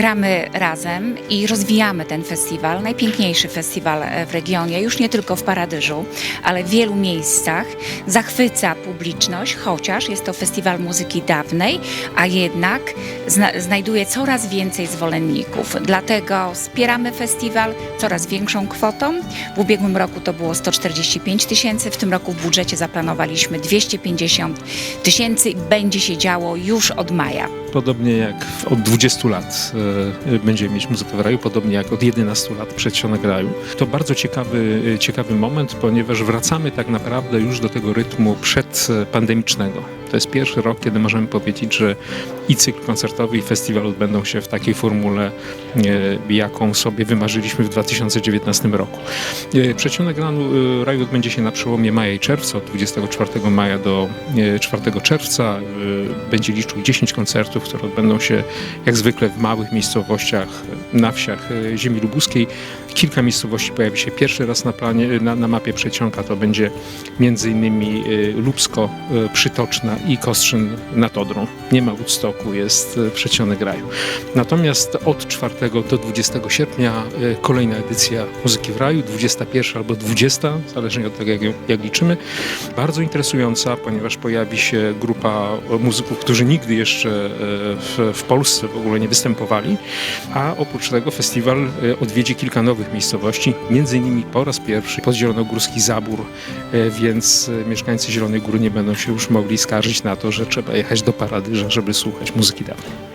zbieramy razem i rozwijamy ten festiwal, najpiękniejszy festiwal e, w regionie, już nie tylko w Paradyżu, ale w wielu miejscach. Zachwyca publiczność, chociaż jest to festiwal muzyki dawnej, a jednak zna znajduje coraz więcej zwolenników. Dlatego wspieramy festiwal coraz większą kwotą. W ubiegłym roku to było 145 tysięcy, w tym roku w budżecie zaplanowaliśmy 250 tysięcy będzie się działo już od maja. Podobnie jak od 20 lat e, będziemy mieć muzykę w raju, podobnie jak od 11 lat przedsionek raju. To bardzo ciekawy, e, ciekawy moment, ponieważ wracamy tak naprawdę już do tego rytmu przedpandemicznego. To jest pierwszy rok, kiedy możemy powiedzieć, że i cykl koncertowy, i festiwal odbędą się w takiej formule, e, jaką sobie wymarzyliśmy w 2019 roku. E, Przedsionek ranu, e, raju odbędzie się na przełomie maja i czerwca, od 24 maja do e, 4 czerwca. Będzie liczył 10 koncertów, które odbędą się jak zwykle w małych miejscowościach, na wsiach e, ziemi lubuskiej. Kilka miejscowości pojawi się pierwszy raz na, planie, na, na mapie Przecionka. To będzie m.in. e, Lubsko, Przytoczna i Kostrzyn nad Odrą. Nie ma Woodstocku, jest Przecionek Raju. Natomiast od 4 do 20 sierpnia kolejna edycja Muzyki w Raju, 21 albo 20, zależnie od tego jak, jak liczymy. Bardzo interesująca, ponieważ pojawi się grupa muzyków, którzy nigdy jeszcze w, w Polsce w ogóle nie występowali, a oprócz tego festiwal e, odwiedzi kilka nowych miejscowości, między innymi po raz pierwszy pod Zielonogórski Zabór, e, więc e, mieszkańcy Zielonej Góry nie będą się już mogli skarżyć na to, że trzeba jechać do Paradyża, żeby słuchać muzyki dawnej.